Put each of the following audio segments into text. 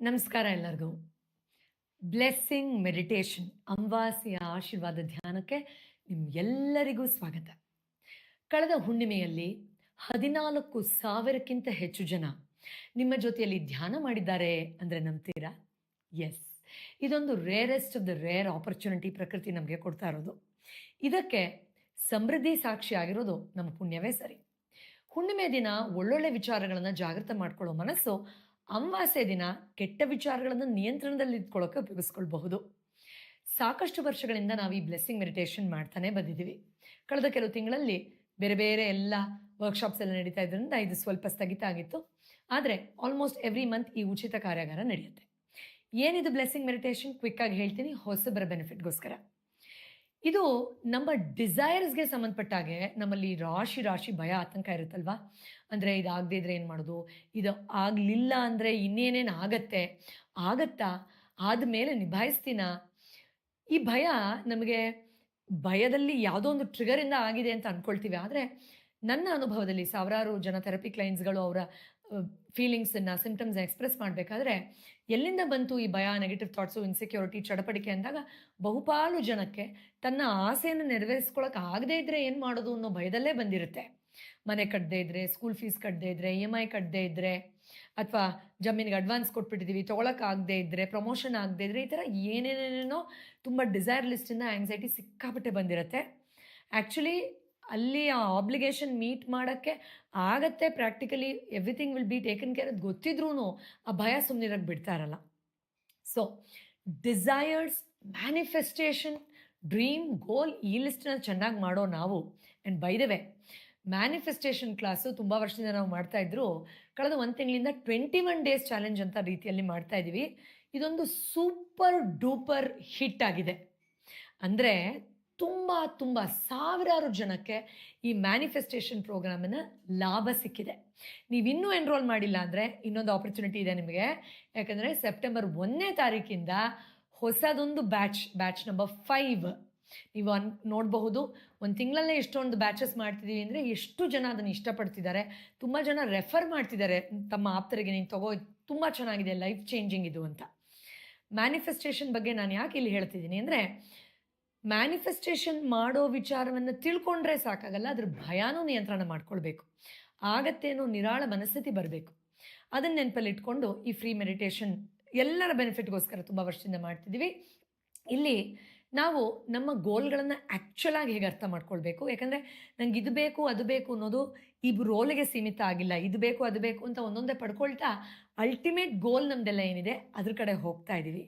ನಮಸ್ಕಾರ ಎಲ್ಲರಿಗೂ. Blessing meditation ಅಂಬಾಸಿಯ ಆಶೀರ್ವಾದ ಧ್ಯಾನಕ್ಕೆ ನಿಮ್ಗೆಲ್ಲರಿಗೂ ಸ್ವಾಗತ. ಕಳೆದ ಹುಣ್ಣಿಮೆಯಲ್ಲಿ ಹದಿನಾಲ್ಕು ಸಾವಿರಕ್ಕಿಂತ ಹೆಚ್ಚು ಜನ ನಿಮ್ಮ ಜೊತೆಯಲ್ಲಿ ಧ್ಯಾನ ಮಾಡಿದ್ದಾರೆ ಅಂದರೆ ನಂಬ್ತೀರಾ? ಎಸ್ ಇದೊಂದು rarest of the rare opportunity ಪ್ರಕೃತಿ ನಮಗೆ ಕೊಡ್ತಾ ಇರೋದು. ಇದಕ್ಕೆ ಸಮೃದ್ಧಿ ಸಾಕ್ಷಿ ಆಗಿರೋದು ನಮ್ಮ ಪುಣ್ಯವೇ ಸರಿ. ಹುಣ್ಣಿಮೆ ದಿನ ಒಳ್ಳೊಳ್ಳೆ ವಿಚಾರಗಳನ್ನು ಜಾಗೃತ ಮಾಡ್ಕೊಳ್ಳೋ ಮನಸ್ಸು ಅಮಾವಾಸ್ಯೆ ದಿನ ಕೆಟ್ಟ ವಿಚಾರಗಳನ್ನು ನಿಯಂತ್ರಣದಲ್ಲಿ ಇಟ್ಕೊಳ್ಳೋಕೆ ಉಪಯೋಗಿಸ್ಕೊಳ್ಬಹುದು. ಸಾಕಷ್ಟು ವರ್ಷಗಳಿಂದ ನಾವು ಈ ಬ್ಲೆಸ್ಸಿಂಗ್ ಮೆಡಿಟೇಷನ್ ಮಾಡ್ತಾನೆ ಬಂದಿದ್ದೀವಿ. ಕಳೆದ ಕೆಲವು ತಿಂಗಳಲ್ಲಿ ಬೇರೆ ಬೇರೆ ಎಲ್ಲ ವರ್ಕ್ಶಾಪ್ಸ್ ಎಲ್ಲ ನಡೀತಾ ಇದ್ರಿಂದ ಇದು ಸ್ವಲ್ಪ ಸ್ಥಗಿತ ಆಗಿತ್ತು. ಆದರೆ ಆಲ್ಮೋಸ್ಟ್ ಎವ್ರಿ ಮಂತ್ ಈ ಉಚಿತ ಕಾರ್ಯಾಗಾರ ನಡೆಯುತ್ತೆ. ಏನಿದು ಬ್ಲೆಸ್ಸಿಂಗ್ ಮೆಡಿಟೇಷನ್ ಕ್ವಿಕ್ಕಾಗಿ ಹೇಳ್ತೀನಿ. ಹೊಸಬರ ಬೆನಿಫಿಟ್ಗೋಸ್ಕರ ಇದು ನಮ್ಮ ಡಿಸೈರ್ಸ್ಗೆ ಸಂಬಂಧಪಟ್ಟ ಹಾಗೆ ನಮ್ಮಲ್ಲಿ ರಾಶಿ ರಾಶಿ ಭಯ ಆತಂಕ ಇರುತ್ತಲ್ವಾ? ಅಂದರೆ ಇದಾಗದೇ ಇದ್ರೆ ಏನು ಮಾಡೋದು? ಇದು ಆಗಲಿಲ್ಲ ಅಂದರೆ ಇನ್ನೇನೇನು ಆಗತ್ತೆ? ಆಗತ್ತಾ? ಆದಮೇಲೆ ನಿಭಾಯಿಸ್ತೀನ? ಈ ಭಯ ನಮಗೆ ಭಯದಲ್ಲಿ ಯಾವುದೋ ಒಂದು ಟ್ರಿಗರಿಂದ ಆಗಿದೆ ಅಂತ ಅಂದ್ಕೊಳ್ತೀವಿ ಆದರೆ ನನ್ನ ಅನುಭವದಲ್ಲಿ ಸಾವಿರಾರು ಜನ ಥೆರಪಿ ಕ್ಲೈಂಟ್ಸ್ಗಳು ಅವರ ಫೀಲಿಂಗ್ಸನ್ನು ಸಿಂಪ್ಟಮ್ಸ್ ಎಕ್ಸ್ಪ್ರೆಸ್ ಮಾಡಬೇಕಾದ್ರೆ, ಎಲ್ಲಿಂದ ಬಂತು ಈ ಭಯ ನೆಗೆಟಿವ್ ಥಾಟ್ಸು ಇನ್ಸೆಕ್ಯೂರಿಟಿ ಚಡಪಡಿಕೆ ಅಂದಾಗ ಬಹುಪಾಲು ಜನಕ್ಕೆ ತನ್ನ ಆಸೆಯನ್ನು ನೆರವೇರಿಸ್ಕೊಳಕ್ಕೆ ಆಗದೇ ಇದ್ರೆ ಏನು ಮಾಡೋದು ಅನ್ನೋ ಭಯದಲ್ಲೇ ಬಂದಿರುತ್ತೆ. ಮನೆ ಕಟ್ಟದೇ ಇದ್ರೆ ಸ್ಕೂಲ್ ಫೀಸ್ ಕಟ್ಟದೇ ಇದ್ರೆ ಇ ಎಂ ಐ ಕಟ್ಟದೇ ಇದ್ರೆ, ಅಥವಾ ಜಮೀನಿಗೆ ಅಡ್ವಾನ್ಸ್ ಕೊಟ್ಬಿಟ್ಟಿದ್ದೀವಿ ತೊಗೊಳಕ್ಕಾಗದೇ ಇದ್ದರೆ ಪ್ರಮೋಷನ್ ಆಗದೇ ಇದ್ರೆ, ಈ ಥರ ಏನೇನೇನೇನೋ ತುಂಬ ಡಿಸೈರ್ ಲಿಸ್ಟಿಂದ ಆ್ಯಂಗ್ಸೈಟಿ ಸಿಕ್ಕಾಪಟ್ಟೆ ಬಂದಿರುತ್ತೆ. ಆ್ಯಕ್ಚುಲಿ ಅಲ್ಲಿ ಆ ಆಬ್ಲಿಗೇಷನ್ ಮೀಟ್ ಮಾಡೋಕ್ಕೆ ಆಗತ್ತೆ practically everything will be taken care ಅದು ಗೊತ್ತಿದ್ರೂ ಆ ಭಯ ಸುಮ್ಮನಿರಕ್ಕೆ ಬಿಡ್ತಾ ಇರಲ್ಲ so desires manifestation dream goal ಈ ಲಿಸ್ಟನ್ನ ಚೆನ್ನಾಗಿ ಮಾಡೋ ನಾವು. And by the way manifestation class ತುಂಬ ವರ್ಷದಿಂದ ನಾವು ಮಾಡ್ತಾ ಇದ್ರು. ಕಳೆದ ಒಂದು ತಿಂಗಳಿಂದ ಟ್ವೆಂಟಿ ಒನ್ ಡೇಸ್ ಚಾಲೆಂಜ್ ಅಂತ ರೀತಿಯಲ್ಲಿ ಮಾಡ್ತಾ ಇದ್ದೀವಿ ಇದೊಂದು ಸೂಪರ್ ಡೂಪರ್ ಹಿಟ್ ಆಗಿದೆ. ಅಂದರೆ ತುಂಬ ತುಂಬ ಸಾವಿರಾರು ಜನಕ್ಕೆ ಈ ಮ್ಯಾನಿಫೆಸ್ಟೇಷನ್ ಪ್ರೋಗ್ರಾಮನ್ನು ಲಾಭ ಸಿಕ್ಕಿದೆ. ನೀವಿನ್ನೂ ಎನ್ರೋಲ್ ಮಾಡಿಲ್ಲ ಅಂದರೆ ಇನ್ನೊಂದು ಆಪರ್ಚುನಿಟಿ ಇದೆ ನಿಮಗೆ. ಯಾಕಂದರೆ ಸೆಪ್ಟೆಂಬರ್ ಒಂದನೇ ತಾರೀಕಿಂದ ಹೊಸದೊಂದು ಬ್ಯಾಚ್ ಬ್ಯಾಚ್ ನಂಬರ್ ಫೈವ್ ನೀವು ಅನ್, ನೋಡಬಹುದು, ಒಂದು ತಿಂಗಳಲ್ಲೇ ಎಷ್ಟೊಂದು ಬ್ಯಾಚಸ್ ಮಾಡ್ತಿದ್ದೀವಿ ಅಂದರೆ ಎಷ್ಟು ಜನ ಅದನ್ನು ಇಷ್ಟಪಡ್ತಿದ್ದಾರೆ. ತುಂಬ ಜನ ರೆಫರ್ ಮಾಡ್ತಿದ್ದಾರೆ. ತಮ್ಮ ಆಪ್ತರಿಗೆ ನೀನು ತಗೋ, ತುಂಬ ಚೆನ್ನಾಗಿದೆ ಲೈಫ್ ಚೇಂಜಿಂಗ್ ಇದು ಅಂತ. ಮ್ಯಾನಿಫೆಸ್ಟೇಷನ್ ಬಗ್ಗೆ ನಾನು ಯಾಕೆ ಇಲ್ಲಿ ಹೇಳ್ತಿದ್ದೀನಿ ಅಂದರೆ ಮ್ಯಾನಿಫೆಸ್ಟೇಷನ್ ಮಾಡೋ ವಿಚಾರವನ್ನು ತಿಳ್ಕೊಂಡ್ರೆ ಸಾಕಾಗಲ್ಲ, ಅದ್ರ ಭಯಾನೂ ನಿಯಂತ್ರಣ ಮಾಡ್ಕೊಳ್ಬೇಕು. ಆಗತ್ತೇನೋ ನಿರಾಳ ಮನಸ್ಥಿತಿ ಬರಬೇಕು. ಅದನ್ನ ನೆನಪಲ್ಲಿ ಇಟ್ಕೊಂಡು ಈ ಫ್ರೀ ಮೆಡಿಟೇಷನ್ ಎಲ್ಲರ ಬೆನಿಫಿಟ್ಗೋಸ್ಕರ ತುಂಬ ವರ್ಷದಿಂದ ಮಾಡ್ತಿದ್ದೀವಿ. ಇಲ್ಲಿ ನಾವು ನಮ್ಮ ಗೋಲ್ಗಳನ್ನು ಆ್ಯಕ್ಚುಲ್ ಆಗಿ ಹೇಗೆ ಅರ್ಥ ಮಾಡ್ಕೊಳ್ಬೇಕು? ಯಾಕಂದರೆ ನಂಗೆ ಇದು ಬೇಕು, ಅದು ಬೇಕು ಅನ್ನೋದು ಈ ರೋಲಿಗೆ ಸೀಮಿತ ಆಗಿಲ್ಲ. ಇದು ಬೇಕು, ಅದು ಬೇಕು ಅಂತ ಒಂದೊಂದೇ ಪಡ್ಕೊಳ್ತಾ ಅಲ್ಟಿಮೇಟ್ ಗೋಲ್ ನಮ್ದೆಲ್ಲ ಏನಿದೆ, ಅದ್ರ ಕಡೆ ಹೋಗ್ತಾ ಇದ್ದೀವಿ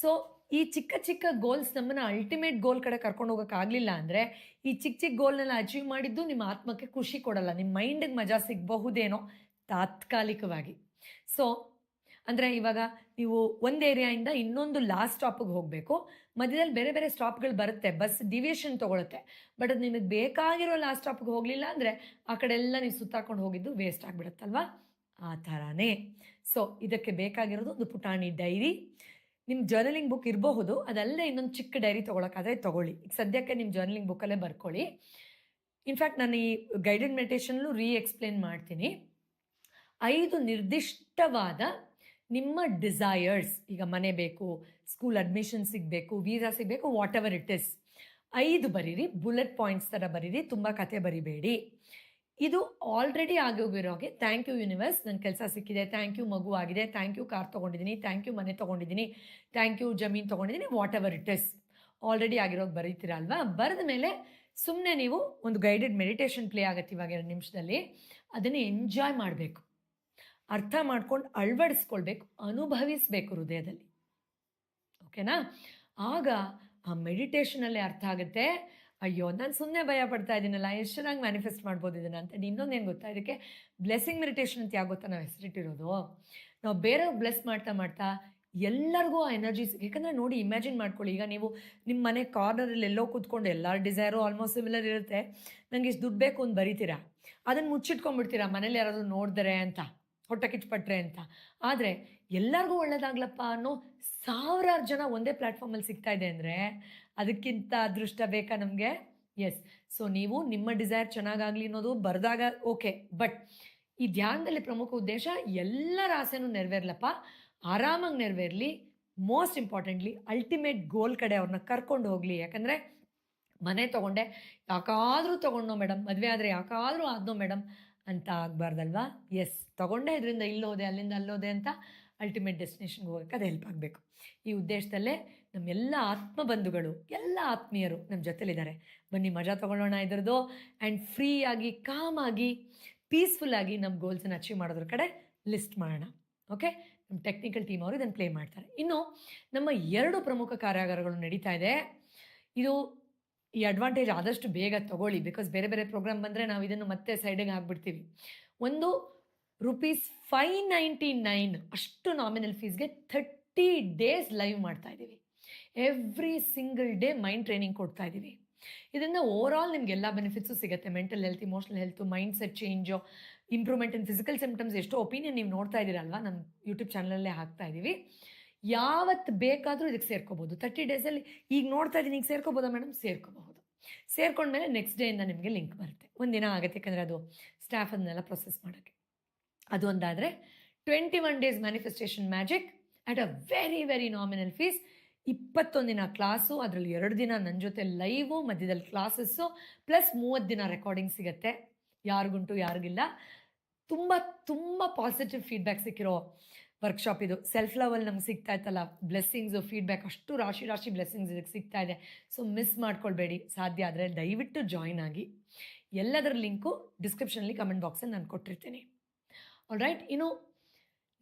ಸೊ ಈ ಚಿಕ್ಕ ಚಿಕ್ಕ ಗೋಲ್ಸ್ ನಮ್ಮನ್ನು ಅಲ್ಟಿಮೇಟ್ ಗೋಲ್ ಕಡೆ ಕರ್ಕೊಂಡು ಹೋಗೋಕ್ಕಾಗಲಿಲ್ಲ ಅಂದರೆ ಈ ಚಿಕ್ಕ ಚಿಕ್ಕ ಗೋಲ್ನೆಲ್ಲ ಅಚೀವ್ ಮಾಡಿದ್ದು ನಿಮ್ಮ ಆತ್ಮಕ್ಕೆ ಖುಷಿ ಕೊಡಲ್ಲ, ನಿಮ್ಮ ಮೈಂಡಿಗೆ ಮಜಾ ಸಿಗಬಹುದೇನೋ ತಾತ್ಕಾಲಿಕವಾಗಿ. ಸೊ ಅಂದರೆ ಇವಾಗ ನೀವು ಒಂದು ಏರಿಯಾಯಿಂದ ಇನ್ನೊಂದು ಲಾಸ್ಟ್ ಸ್ಟಾಪಿಗೆ ಹೋಗಬೇಕು. ಮಧ್ಯದಲ್ಲಿ ಬೇರೆ ಬೇರೆ ಸ್ಟಾಪ್ಗಳು ಬರುತ್ತೆ ಬಸ್ ಡಿವಿಯೇಷನ್ ತೊಗೊಳುತ್ತೆ. ಬಟ್ ಅದು ನಿಮಗೆ ಬೇಕಾಗಿರೋ ಲಾಸ್ಟ್ ಸ್ಟಾಪಿಗೆ ಹೋಗಲಿಲ್ಲ ಅಂದರೆ ಆ ಕಡೆ ಎಲ್ಲ ನೀವು ಸುತ್ತಾಕೊಂಡು ಹೋಗಿದ್ದು ವೇಸ್ಟ್ ಆಗಿಬಿಡುತ್ತಲ್ವಾ? ಆ ಥರನೇ. ಸೊ ಇದಕ್ಕೆ ಬೇಕಾಗಿರೋದು ಒಂದು ಪುಟಾಣಿ ಡೈರಿ. ನಿಮ್ಮ ಜರ್ನಲಿಂಗ್ ಬುಕ್ ಇರಬಹುದು, ಅದಲ್ಲದೆ ಇನ್ನೊಂದು ಚಿಕ್ಕ ಡೈರಿ ತೊಗೊಳಕ್ಕಾದ್ರೆ ತೊಗೊಳ್ಳಿ. ಈಗ ಸದ್ಯಕ್ಕೆ ನಿಮ್ಮ ಜರ್ನಲಿಂಗ್ ಬುಕ್ಕಲ್ಲೇ ಬರ್ಕೊಳ್ಳಿ. ಇನ್ಫ್ಯಾಕ್ಟ್ ನಾನು ಈ ಗೈಡೆಡ್ ಮೆಡಿಟೇಷನ್ಲು ರೀ ಎಕ್ಸ್ಪ್ಲೇನ್ ಮಾಡ್ತೀನಿ. ಐದು ನಿರ್ದಿಷ್ಟವಾದ ನಿಮ್ಮ ಡಿಸೈರ್ಸ್ ಈಗ ಮನೆ ಬೇಕು ಸ್ಕೂಲ್ ಅಡ್ಮಿಷನ್ ಸಿಗಬೇಕು ವೀಸಾ ಸಿಗಬೇಕು ವಾಟ್ ಎವರ್ ಇಟ್ ಇಸ್ ಐದು ಬರೀರಿ ಬುಲೆಟ್ ಪಾಯಿಂಟ್ಸ್ ಥರ ಬರೀರಿ, ತುಂಬ ಕತೆ ಬರಿಬೇಡಿ. ಇದು ಆಲ್ರೆಡಿ ಆಗೋಗಿರೋಗೆ ಥ್ಯಾಂಕ್ ಯು ಯೂನಿವರ್ಸ್ ನನ್ನ ಕೆಲಸ ಸಿಕ್ಕಿದೆ. ಥ್ಯಾಂಕ್ ಯು ಮಗು ಆಗಿದೆ. ಥ್ಯಾಂಕ್ ಯು ಕಾರ್ ತೊಗೊಂಡಿದ್ದೀನಿ. ಥ್ಯಾಂಕ್ ಯು ಮನೆ ತೊಗೊಂಡಿದ್ದೀನಿ. ಥ್ಯಾಂಕ್ ಯು ಜಮೀನು ತೊಗೊಂಡಿದ್ದೀನಿ. Whatever it is already ಆಗಿರೋಗಿ ಬರೀತೀರಾ ಅಲ್ವಾ? ಬರೆದ ಮೇಲೆ ಸುಮ್ಮನೆ ನೀವು ಒಂದು ಗೈಡೆಡ್ ಮೆಡಿಟೇಷನ್ ಪ್ಲೇ ಆಗುತ್ತೆ ಇವಾಗ ಎರಡು ನಿಮಿಷದಲ್ಲಿ. ಅದನ್ನು ಎಂಜಾಯ್ ಮಾಡಬೇಕು. ಅರ್ಥ ಮಾಡ್ಕೊಂಡು ಅಳವಡಿಸ್ಕೊಳ್ಬೇಕು. ಅನುಭವಿಸಬೇಕು ಹೃದಯದಲ್ಲಿ. ಓಕೆನಾ ಆಗ ಆ ಮೆಡಿಟೇಷನಲ್ಲೇ ಅರ್ಥ ಆಗುತ್ತೆ. ಅಯ್ಯೋ, ನಾನು ಸುಮ್ಮನೆ ಭಯ ಪಡ್ತಾ ಇದ್ದೀನಲ್ಲ ಎಷ್ಟು ಚೆನ್ನಾಗಿ ಮ್ಯಾನಿಫೆಸ್ಟ್ ಮಾಡ್ಬೋದು ಇದನ್ನು ಅಂತ. ಇನ್ನೊಂದು ಏನು ಗೊತ್ತಾ? ಇದಕ್ಕೆ ಬ್ಲೆಸ್ಸಿಂಗ್ ಮೆಡಿಟೇಷನ್ ಅಂತ ಯಾಕೆ ಗೊತ್ತಾ ನಾವು ಹೆಸರಿಟ್ಟಿರೋದು? ನಾವು ಬೇರೆ ಬ್ಲೆಸ್ ಮಾಡ್ತಾ ಮಾಡ್ತಾ ಎಲ್ಲರಿಗೂ ಆ ಎನರ್ಜೀಸ್ ಯಾಕಂದರೆ ನೋಡಿ ಇಮ್ಯಾಜಿನ್ ಮಾಡ್ಕೊಳ್ಳಿ. ಈಗ ನೀವು ನಿಮ್ಮ ಮನೆ ಕಾರ್ನರಲ್ಲಿ ಎಲ್ಲೋ ಕೂತ್ಕೊಂಡು ಎಲ್ಲರ ಡಿಸೈರು ಆಲ್ಮೋಸ್ಟ್ ಸಿಮಿಲರ್ ಇರುತ್ತೆ. ನನಗೆ ಇಷ್ಟು ದುಡ್ಡು ಬೇಕು ಅಂತ ಬರೀತೀರಾ? ಅದನ್ನು ಮುಚ್ಚಿಟ್ಕೊಂಡ್ಬಿಡ್ತೀರಾ? ಮನೇಲಿ ಯಾರಾದರೂ ನೋಡಿದರೆ ಅಂತ, ಹೊಟ್ಟೆ ಕಿಚ್ಪಟ್ರೆ ಅಂತ. ಆದರೆ ಎಲ್ಲರಿಗೂ ಒಳ್ಳೇದಾಗ್ಲಪ್ಪ ಅನ್ನೋ ಸಾವಿರಾರು ಜನ ಒಂದೇ ಪ್ಲ್ಯಾಟ್ಫಾರ್ಮಲ್ಲಿ ಸಿಗ್ತಾ ಇದೆ ಅಂದರೆ ಅದಕ್ಕಿಂತ ಅದೃಷ್ಟ ಬೇಕಾ ನಮಗೆ? ಎಸ್ ಸೊ ನೀವು ನಿಮ್ಮ ಡಿಸೈರ್ ಚೆನ್ನಾಗಾಗಲಿ ಅನ್ನೋದು ಬರೆದಾಗ ಓಕೆ ಬಟ್ ಈ ಧ್ಯಾನದಲ್ಲಿ ಪ್ರಮುಖ ಉದ್ದೇಶ ಎಲ್ಲರ ಆಸೆನೂ ನೆರವೇರ್ಲಪ್ಪ. ಆರಾಮಾಗಿ ನೆರವೇರಲಿ. ಮೋಸ್ಟ್ ಇಂಪಾರ್ಟೆಂಟ್ಲಿ ಅಲ್ಟಿಮೇಟ್ ಗೋಲ್ ಕಡೆ ಅವ್ರನ್ನ ಕರ್ಕೊಂಡು ಹೋಗಲಿ. ಯಾಕಂದರೆ ಮನೆ ತೊಗೊಂಡೆ. ಯಾಕಾದರೂ ತೊಗೊಂಡೋ ಮೇಡಮ್ ಮದುವೆ ಆದರೆ ಯಾಕಾದರೂ ಆದ್ನೋ ಮೇಡಮ್ ಅಂತ ಆಗಬಾರ್ದಲ್ವಾ? ಎಸ್ ತೊಗೊಂಡೆ, ಇದರಿಂದ ಇಲ್ಲೋದೆ, ಅಲ್ಲಿಂದ ಅಲ್ಲೋದೆ ಅಂತ ಅಲ್ಟಿಮೇಟ್ ಡೆಸ್ಟಿನೇಷನ್ಗೆ ಹೋಗೋಕ್ಕೆ ಅದು ಹೆಲ್ಪ್ ಆಗಬೇಕು. ಈ ಉದ್ದೇಶದಲ್ಲೇ ನಮ್ಮೆಲ್ಲ ಆತ್ಮ ಬಂಧುಗಳು ಎಲ್ಲ ಆತ್ಮೀಯರು ನಮ್ಮ ಜೊತೆಲಿದ್ದಾರೆ. ಬನ್ನಿ, ಮಜಾ ತೊಗೊಳ್ಳೋಣ ಇದ್ರದ್ದು. ಆ್ಯಂಡ್ ಫ್ರೀ ಆಗಿ ಕಾಮಾಗಿ ಪೀಸ್ಫುಲ್ಲಾಗಿ ನಮ್ಮ ಗೋಲ್ಸನ್ನು ಅಚೀವ್ ಮಾಡೋದ್ರ ಕಡೆ ಲಿಸ್ಟ್ ಮಾಡೋಣ. ಓಕೆ ನಮ್ಮ ಟೆಕ್ನಿಕಲ್ ಟೀಮ್ ಅವರು ಇದನ್ನು ಪ್ಲೇ ಮಾಡ್ತಾರೆ. ಇನ್ನು ನಮ್ಮ ಎರಡು ಪ್ರಮುಖ ಕಾರ್ಯಾಗಾರಗಳು ನಡೀತಾ ಇದೆ. ಇದು ಈ ಅಡ್ವಾಂಟೇಜ್ ಆದಷ್ಟು ಬೇಗ ತಗೊಳ್ಳಿ ಬಿಕಾಸ್ ಬೇರೆ ಬೇರೆ ಪ್ರೋಗ್ರಾಮ್ ಬಂದರೆ ನಾವು ಇದನ್ನು ಮತ್ತೆ ಸೈಡಿಗೆ ಹಾಕ್ಬಿಡ್ತೀವಿ. ಒಂದು ರುಪೀಸ್ ಫೈ ನೈಂಟಿ ನೈನ್ ಅಷ್ಟು ನಾಮಿನಲ್ ಫೀಸ್ಗೆ ಥರ್ಟಿ ಡೇಸ್ ಲೈವ್ ಮಾಡ್ತಾ ಇದ್ದೀವಿ. Every single day mind training ಕೊಡ್ತಾ ಇದ್ದೀವಿ. ಇದರಿಂದ ಓವರ್ ಆಲ್ ನಿಮ್ಗೆ ಎಲ್ಲ ಬೆನಿಫಿಟ್ಸು ಸಿಗುತ್ತೆ. Mental health emotional health mind set change improvement in physical symptoms ಎಷ್ಟೋ ಒಪಿನಿಯನ್ ನೀವು ನೋಡ್ತಾ ಇದ್ದೀರಲ್ವಾ? ನಮ್ಮ ಯೂಟ್ಯೂಬ್ ಚಾನಲಲ್ಲೇ ಹಾಕ್ತಾ ಇದ್ದೀವಿ. ಯಾವತ್ತು ಬೇಕಾದರೂ ಇದಕ್ಕೆ ಸೇರ್ಕೋಬೋದು. ತರ್ಟಿ ಡೇಸಲ್ಲಿ ಈಗ ನೋಡ್ತಾ ಇದ್ದೀನಿ, ಈಗ ಸೇರ್ಕೋಬೋದಾ ಮೇಡಮ್ ಸೇರ್ಕೋಬಹುದು. ಸೇರ್ಕೊಂಡ್ಮೇಲೆ ನೆಕ್ಸ್ಟ್ ಡೇಯಿಂದ ನಿಮಗೆ ಲಿಂಕ್ ಬರುತ್ತೆ. ಒಂದಿನ ಆಗುತ್ತೆ ಯಾಕಂದರೆ ಅದು ಸ್ಟಾಫ್ ಅದನ್ನೆಲ್ಲ ಪ್ರೊಸೆಸ್ ಮಾಡೋಕ್ಕೆ. ಅದು ಒಂದಾದರೆ twenty one days manifestation magic at a very very nominal fees ಇಪ್ಪತ್ತೊಂದು ದಿನ ಕ್ಲಾಸು ಅದರಲ್ಲಿ ಎರಡು ದಿನ ನನ್ನ ಜೊತೆ ಲೈವು ಮಧ್ಯದಲ್ಲಿ ಕ್ಲಾಸಸ್ಸು ಪ್ಲಸ್ ಮೂವತ್ತು ದಿನ ರೆಕಾರ್ಡಿಂಗ್ ಸಿಗುತ್ತೆ. ಯಾರಿಗುಂಟು, ಯಾರಿಗಿಲ್ಲ. ತುಂಬ ತುಂಬ ಪಾಸಿಟಿವ್ ಫೀಡ್ಬ್ಯಾಕ್ ಸಿಕ್ಕಿರೋ ವರ್ಕ್ಶಾಪ್ ಇದು. ಸೆಲ್ಫ್ ಲವಲ್ಲಿ ನಮ್ಗೆ ಸಿಗ್ತಾ ಇತ್ತಲ್ಲ ಬ್ಲೆಸ್ಸಿಂಗ್ಸು ಫೀಡ್ಬ್ಯಾಕ್ ಅಷ್ಟು ರಾಶಿ ರಾಶಿ ಬ್ಲೆಸ್ಸಿಂಗ್ಸ್ ಇದಕ್ಕೆ ಸಿಗ್ತಾ ಇದೆ. ಸೊ ಮಿಸ್ ಮಾಡ್ಕೊಳ್ಬೇಡಿ, ಸಾಧ್ಯ ಆದರೆ ದಯವಿಟ್ಟು ಜಾಯ್ನ್ ಆಗಿ. ಎಲ್ಲದರ ಲಿಂಕು ಡಿಸ್ಕ್ರಿಪ್ಷನಲ್ಲಿ ಕಮೆಂಟ್ ಬಾಕ್ಸಲ್ಲಿ ನಾನು ಕೊಟ್ಟಿರ್ತೀನಿ. ಆಲ್ ರೈಟ್ ಇನ್ನು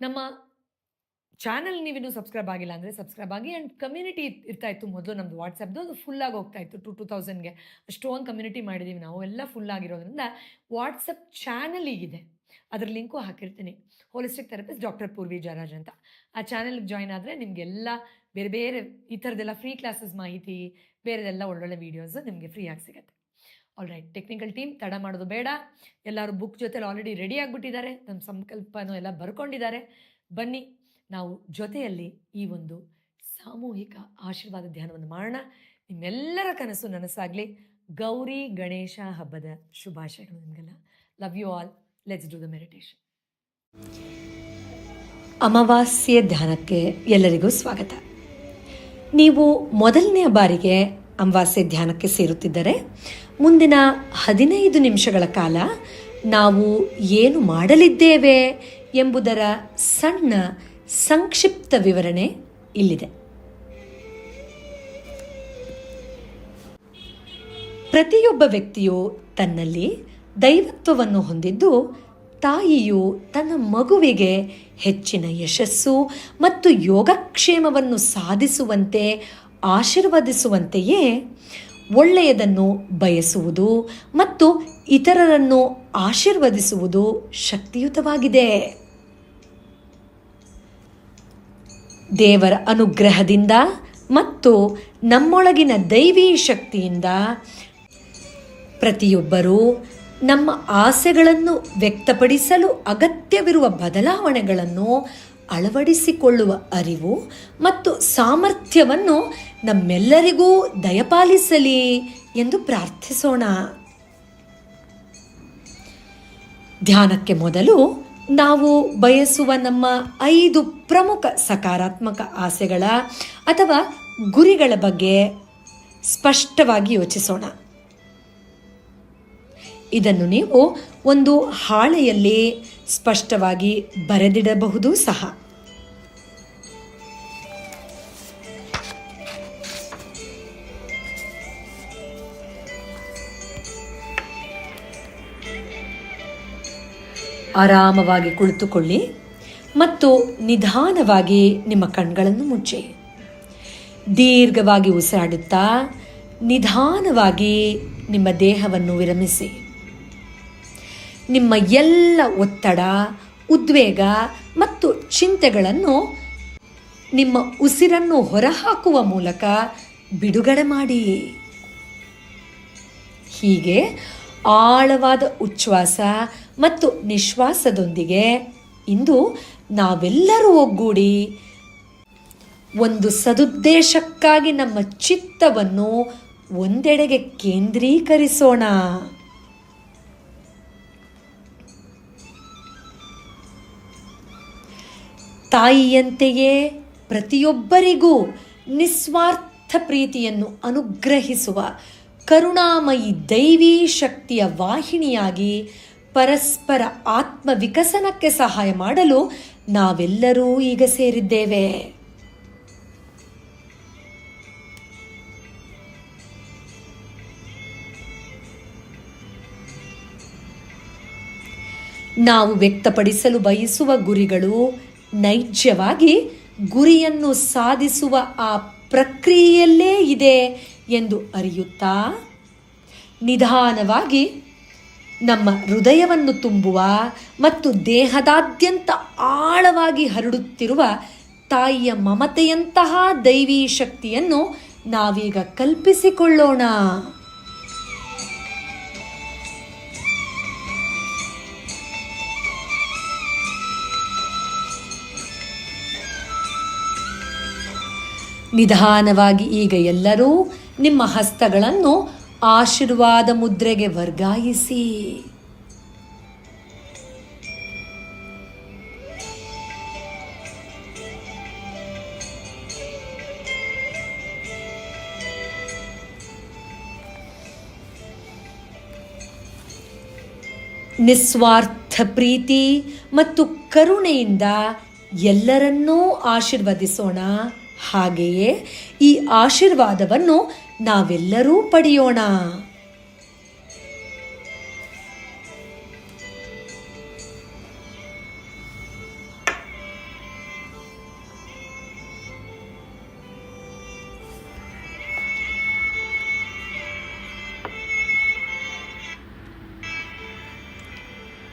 ನಮ್ಮ ಚಾನಲ್ ನೀವಿನ್ನೂ ಸಬ್ಸ್ಕ್ರೈಬ್ ಆಗಿಲ್ಲ ಅಂದರೆ ಸಬ್ಸ್ಕ್ರೈಬ್ ಆಗಿ ಆ್ಯಂಡ್ ಕಮ್ಯುನಿಟಿ ಇರ್ತಾ ಇತ್ತು ಮೊದಲು ನಮ್ಮದು ವಾಟ್ಸಪ್ದು ಅದು ಫುಲ್ಲಾಗಿ ಹೋಗ್ತಾ ಇತ್ತು ಟು ಟು ತೌಸಂಡ್ಗೆ ಅಷ್ಟೊಂದು ಕಮ್ಯುನಿಟಿ ಮಾಡಿದ್ದೀವಿ ನಾವು, ಎಲ್ಲ ಫುಲ್ ಆಗಿರೋದ್ರಿಂದ ವಾಟ್ಸಪ್ ಚಾನಲ್ ಈಗಿದೆ. ಅದ್ರ ಲಿಂಕು ಹಾಕಿರ್ತೀನಿ. ಹೋಲಿಸ್ಟಿಕ್ ಥೆರಪಿಸ್ಟ್ ಡಾಕ್ಟರ್ ಪೂರ್ವಿ ಜರಾಜ್ ಅಂತ. ಆ ಚಾನಲ್ಗೆ ಜಾಯ್ನ್ ಆದರೆ ನಿಮಗೆಲ್ಲ ಬೇರೆ ಬೇರೆ ಈ ಥರದ್ದೆಲ್ಲ ಫ್ರೀ ಕ್ಲಾಸಸ್ ಮಾಹಿತಿ, ಬೇರೆದೆಲ್ಲ ಒಳ್ಳೊಳ್ಳೆ ವೀಡಿಯೋಸು ನಿಮಗೆ ಫ್ರೀಯಾಗಿ ಸಿಗುತ್ತೆ. ಆಲ್ ರೈಟ್ ಟೆಕ್ನಿಕಲ್ ಟೀಮ್ ತಡ ಮಾಡೋದು ಬೇಡ. ಎಲ್ಲರೂ ಬುಕ್ ಜೊತೆಲಿ ಆಲ್ರೆಡಿ ರೆಡಿ ಆಗಿಬಿಟ್ಟಿದ್ದಾರೆ. ನಮ್ಮ ಸಂಕಲ್ಪನೂ ಎಲ್ಲ ಬರ್ಕೊಂಡಿದ್ದಾರೆ. ಬನ್ನಿ, ನಾವು ಜೊತೆಯಲ್ಲಿ ಈ ಒಂದು ಸಾಮೂಹಿಕ ಆಶೀರ್ವಾದ ಧ್ಯಾನವನ್ನು ಮಾಡೋಣ. ನಿಮ್ಮೆಲ್ಲರ ಕನಸು ನನಸಾಗಲಿ. ಗೌರಿ ಗಣೇಶ ಹಬ್ಬದ ಶುಭಾಶಯಗಳು ನಿಮಗೆಲ್ಲ. Love you all let's do the meditation ಅಮಾವಾಸ್ಯೆ ಧ್ಯಾನಕ್ಕೆ ಎಲ್ಲರಿಗೂ ಸ್ವಾಗತ. ನೀವು ಮೊದಲನೆಯ ಬಾರಿಗೆ ಅಮಾವಾಸ್ಯೆ ಧ್ಯಾನಕ್ಕೆ ಸೇರುತ್ತಿದ್ದರೆ ಮುಂದಿನ ಹದಿನೈದು ನಿಮಿಷಗಳ ಕಾಲ ನಾವು ಏನು ಮಾಡಲಿದ್ದೇವೆ ಎಂಬುದರ ಸಣ್ಣ ಸಂಕ್ಷಿಪ್ತ ವಿವರಣೆ ಇಲ್ಲಿದೆ. ಪ್ರತಿಯೊಬ್ಬ ವ್ಯಕ್ತಿಯು ತನ್ನಲ್ಲಿ ದೈವತ್ವವನ್ನು ಹೊಂದಿದ್ದು ತಾಯಿಯು ತನ್ನ ಮಗುವಿಗೆ ಹೆಚ್ಚಿನ ಯಶಸ್ಸು ಮತ್ತು ಯೋಗಕ್ಷೇಮವನ್ನು ಸಾಧಿಸುವಂತೆ ಆಶೀರ್ವದಿಸುವಂತೆಯೇ ಒಳ್ಳೆಯದನ್ನು ಬಯಸುವುದು ಮತ್ತು ಇತರರನ್ನು ಆಶೀರ್ವದಿಸುವುದು ಶಕ್ತಿಯುತವಾಗಿದೆ. ದೇವರ ಅನುಗ್ರಹದಿಂದ ಮತ್ತು ನಮ್ಮೊಳಗಿನ ದೈವೀ ಶಕ್ತಿಯಿಂದ ಪ್ರತಿಯೊಬ್ಬರೂ ನಮ್ಮ ಆಸೆಗಳನ್ನು ವ್ಯಕ್ತಪಡಿಸಲು ಅಗತ್ಯವಿರುವ ಬದಲಾವಣೆಗಳನ್ನು ಅಳವಡಿಸಿಕೊಳ್ಳುವ ಅರಿವು ಮತ್ತು ಸಾಮರ್ಥ್ಯವನ್ನು ನಮ್ಮೆಲ್ಲರಿಗೂ ದಯಪಾಲಿಸಲಿ ಎಂದು ಪ್ರಾರ್ಥಿಸೋಣ. ಧ್ಯಾನಕ್ಕೆ ಮೊದಲು ನಾವು ಬಯಸುವ ನಮ್ಮ ಐದು ಪ್ರಮುಖ ಸಕಾರಾತ್ಮಕ ಆಸೆಗಳ ಅಥವಾ ಗುರಿಗಳ ಬಗ್ಗೆ ಸ್ಪಷ್ಟವಾಗಿ ಯೋಚಿಸೋಣ. ಇದನ್ನು ನೀವು ಒಂದು ಹಾಳೆಯಲ್ಲಿ ಸ್ಪಷ್ಟವಾಗಿ ಬರೆದಿಡಬಹುದು ಸಹ. ಆರಾಮವಾಗಿ ಕುಳಿತುಕೊಳ್ಳಿ ಮತ್ತು ನಿಧಾನವಾಗಿ ನಿಮ್ಮ ಕಣ್ಗಳನ್ನು ಮುಚ್ಚಿ. ದೀರ್ಘವಾಗಿ ಉಸಿರಾಡುತ್ತಾ ನಿಧಾನವಾಗಿ ನಿಮ್ಮ ದೇಹವನ್ನು ವಿರಮಿಸಿ. ನಿಮ್ಮ ಎಲ್ಲ ಒತ್ತಡ, ಉದ್ವೇಗ ಮತ್ತು ಚಿಂತೆಗಳನ್ನು ನಿಮ್ಮ ಉಸಿರನ್ನು ಹೊರಹಾಕುವ ಮೂಲಕ ಬಿಡುಗಡೆ ಮಾಡಿ. ಹೀಗೆ ಆಳವಾದ ಉಚ್ಛ್ವಾಸ ಮತ್ತು ನಿಶ್ವಾಸದೊಂದಿಗೆ ಇಂದು ನಾವೆಲ್ಲರೂ ಒಗ್ಗೂಡಿ ಒಂದು ಸದುದ್ದೇಶಕ್ಕಾಗಿ ನಮ್ಮ ಚಿತ್ತವನ್ನು ಒಂದೆಡೆಗೆ ಕೇಂದ್ರೀಕರಿಸೋಣ. ತಾಯಿಯಂತೆಯೇ ಪ್ರತಿಯೊಬ್ಬರಿಗೂ ನಿಸ್ವಾರ್ಥ ಪ್ರೀತಿಯನ್ನು ಅನುಗ್ರಹಿಸುವ ಕರುಣಾಮಯಿ ದೈವೀ ಶಕ್ತಿಯ ವಾಹಿನಿಯಾಗಿ ಪರಸ್ಪರ ಆತ್ಮ ವಿಕಸನಕ್ಕೆ ಸಹಾಯ ಮಾಡಲು ನಾವೆಲ್ಲರೂ ಈಗ ಸೇರಿದ್ದೇವೆ. ನಾವು ವ್ಯಕ್ತಪಡಿಸಲು ಬಯಸುವ ಗುರಿಗಳು ನೈಜವಾಗಿ ಗುರಿಯನ್ನು ಸಾಧಿಸುವ ಆ ಪ್ರಕ್ರಿಯೆಯಲ್ಲೇ ಇದೆ ಎಂದು ಅರಿಯುತ್ತಾ ನಿಧಾನವಾಗಿ ನಮ್ಮ ಹೃದಯವನ್ನು ತುಂಬುವ ಮತ್ತು ದೇಹದಾದ್ಯಂತ ಆಳವಾಗಿ ಹರಡುತ್ತಿರುವ ತಾಯಿಯ ಮಮತೆಯಂತಹ ದೈವೀ ಶಕ್ತಿಯನ್ನು ನಾವೀಗ ಕಲ್ಪಿಸಿಕೊಳ್ಳೋಣ. ನಿಧಾನವಾಗಿ ಈಗ ಎಲ್ಲರೂ ನಿಮ್ಮ ಹಸ್ತಗಳನ್ನು ಆಶೀರ್ವಾದ ಮುದ್ರೆಗೆ ವರ್ಗಾಯಿಸಿ. ನಿಸ್ವಾರ್ಥ ಪ್ರೀತಿ ಮತ್ತು ಕರುಣೆಯಿಂದ ಎಲ್ಲರನ್ನೂ ಆಶೀರ್ವದಿಸೋಣ. ಹಾಗೆಯೇ ಈ ಆಶೀರ್ವಾದವನ್ನು ನಾವೆಲ್ಲರೂ ಪಡೆಯೋಣ.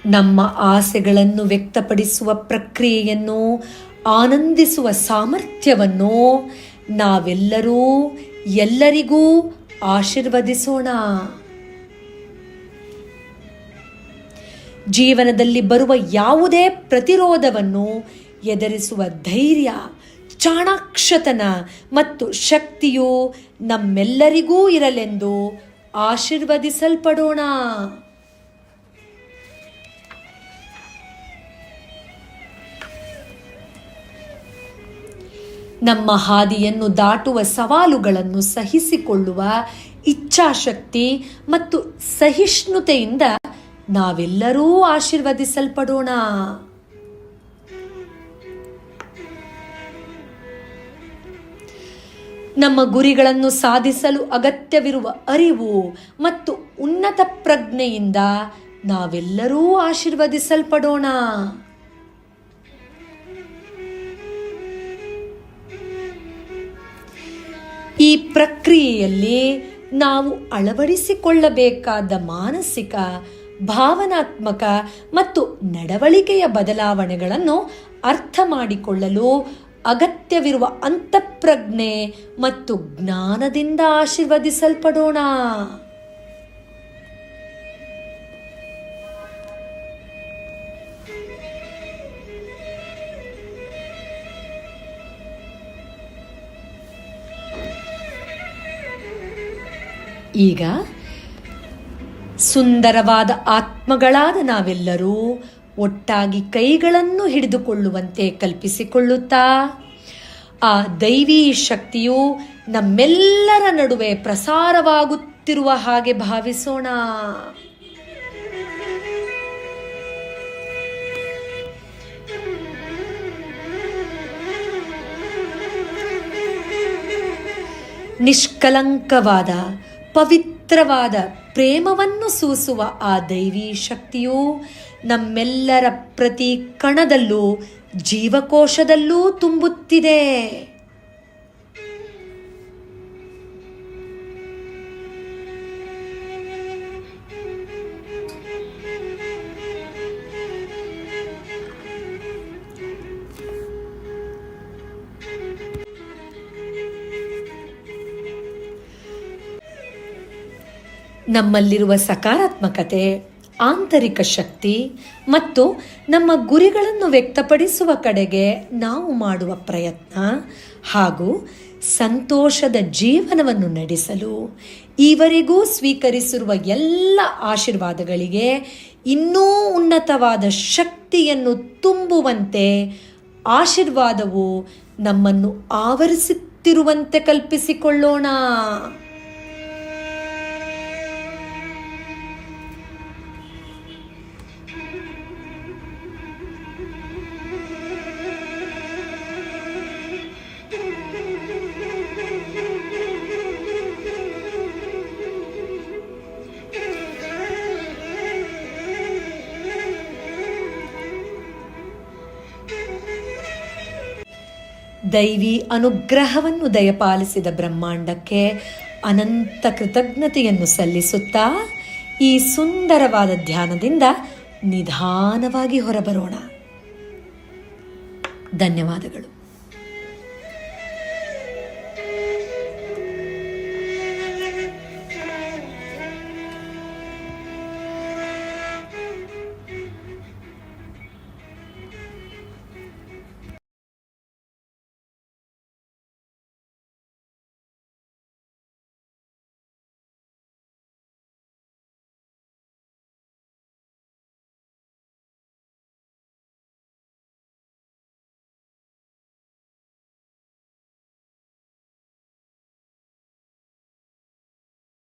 ನಮ್ಮ ಆಸೆಗಳನ್ನು ವ್ಯಕ್ತಪಡಿಸುವ ಪ್ರಕ್ರಿಯೆಯನ್ನು ಆನಂದಿಸುವ ಸಾಮರ್ಥ್ಯವನ್ನು ನಾವೆಲ್ಲರೂ ಎಲ್ಲರಿಗೂ ಆಶೀರ್ವದಿಸೋಣ. ಜೀವನದಲ್ಲಿ ಬರುವ ಯಾವುದೇ ಪ್ರತಿರೋಧವನ್ನು ಎದುರಿಸುವ ಧೈರ್ಯ, ಚಾಣಾಕ್ಷತನ ಮತ್ತು ಶಕ್ತಿಯು ನಮ್ಮೆಲ್ಲರಿಗೂ ಇರಲೆಂದು ಆಶೀರ್ವದಿಸಲ್ಪಡೋಣ. ನಮ್ಮ ಹಾದಿಯನ್ನು ದಾಟುವ ಸವಾಲುಗಳನ್ನು ಸಹಿಸಿಕೊಳ್ಳುವ ಇಚ್ಛಾಶಕ್ತಿ ಮತ್ತು ಸಹಿಷ್ಣುತೆಯಿಂದ ನಾವೆಲ್ಲರೂ ಆಶೀರ್ವದಿಸಲ್ಪಡೋಣ. ನಮ್ಮ ಗುರಿಗಳನ್ನು ಸಾಧಿಸಲು ಅಗತ್ಯವಿರುವ ಅರಿವು ಮತ್ತು ಉನ್ನತ ಪ್ರಜ್ಞೆಯಿಂದ ನಾವೆಲ್ಲರೂ ಆಶೀರ್ವದಿಸಲ್ಪಡೋಣ. ಈ ಪ್ರಕ್ರಿಯೆಯಲ್ಲಿ ನಾವು ಅಳವಡಿಸಿಕೊಳ್ಳಬೇಕಾದ ಮಾನಸಿಕ, ಭಾವನಾತ್ಮಕ ಮತ್ತು ನಡವಳಿಕೆಯ ಬದಲಾವಣೆಗಳನ್ನು ಅರ್ಥ ಮಾಡಿಕೊಳ್ಳಲು ಅಗತ್ಯವಿರುವ ಅಂತಃಪ್ರಜ್ಞೆ ಮತ್ತು ಜ್ಞಾನದಿಂದ ಆಶೀರ್ವದಿಸಲ್ಪಡೋಣ. ಈಗ ಸುಂದರವಾದ ಆತ್ಮಗಳಾದ ನಾವೆಲ್ಲರೂ ಒಟ್ಟಾಗಿ ಕೈಗಳನ್ನು ಹಿಡಿದುಕೊಳ್ಳುವಂತೆ ಕಲ್ಪಿಸಿಕೊಳ್ಳುತ್ತಾ, ಆ ದೈವೀ ಶಕ್ತಿಯು ನಮ್ಮೆಲ್ಲರ ನಡುವೆ ಪ್ರಸಾರವಾಗುತ್ತಿರುವ ಹಾಗೆ ಭಾವಿಸೋಣ. ನಿಷ್ಕಲಂಕವಾದ ಪವಿತ್ರವಾದ ಪ್ರೇಮವನ್ನು ಸೂಸುವ ಆ ದೈವಿ ಶಕ್ತಿಯು ನಮ್ಮೆಲ್ಲರ ಪ್ರತಿ ಕಣದಲ್ಲೂ ಜೀವಕೋಶದಲ್ಲೂ ತುಂಬುತ್ತಿದೆ. ನಮ್ಮಲ್ಲಿರುವ ಸಕಾರಾತ್ಮಕತೆ, ಆಂತರಿಕ ಶಕ್ತಿ ಮತ್ತು ನಮ್ಮ ಗುರಿಗಳನ್ನು ವ್ಯಕ್ತಪಡಿಸುವ ಕಡೆಗೆ ನಾವು ಮಾಡುವ ಪ್ರಯತ್ನ ಹಾಗೂ ಸಂತೋಷದ ಜೀವನವನ್ನು ನಡೆಸಲು ಈವರೆಗೂ ಸ್ವೀಕರಿಸಿರುವ ಎಲ್ಲ ಆಶೀರ್ವಾದಗಳಿಗೆ ಇನ್ನೂ ಉನ್ನತವಾದ ಶಕ್ತಿಯನ್ನು ತುಂಬುವಂತೆ ಆಶೀರ್ವಾದವು ನಮ್ಮನ್ನು ಆವರಿಸುತ್ತಿರುವಂತೆ ಕಲ್ಪಿಸಿಕೊಳ್ಳೋಣ. ದೈವಿ ಅನುಗ್ರಹವನ್ನು ದಯಪಾಲಿಸಿದ ಬ್ರಹ್ಮಾಂಡಕ್ಕೆ ಅನಂತ ಕೃತಜ್ಞತೆಯನ್ನು ಸಲ್ಲಿಸುತ್ತಾ ಈ ಸುಂದರವಾದ ಧ್ಯಾನದಿಂದ ನಿಧಾನವಾಗಿ ಹೊರಬರೋಣ. ಧನ್ಯವಾದಗಳು.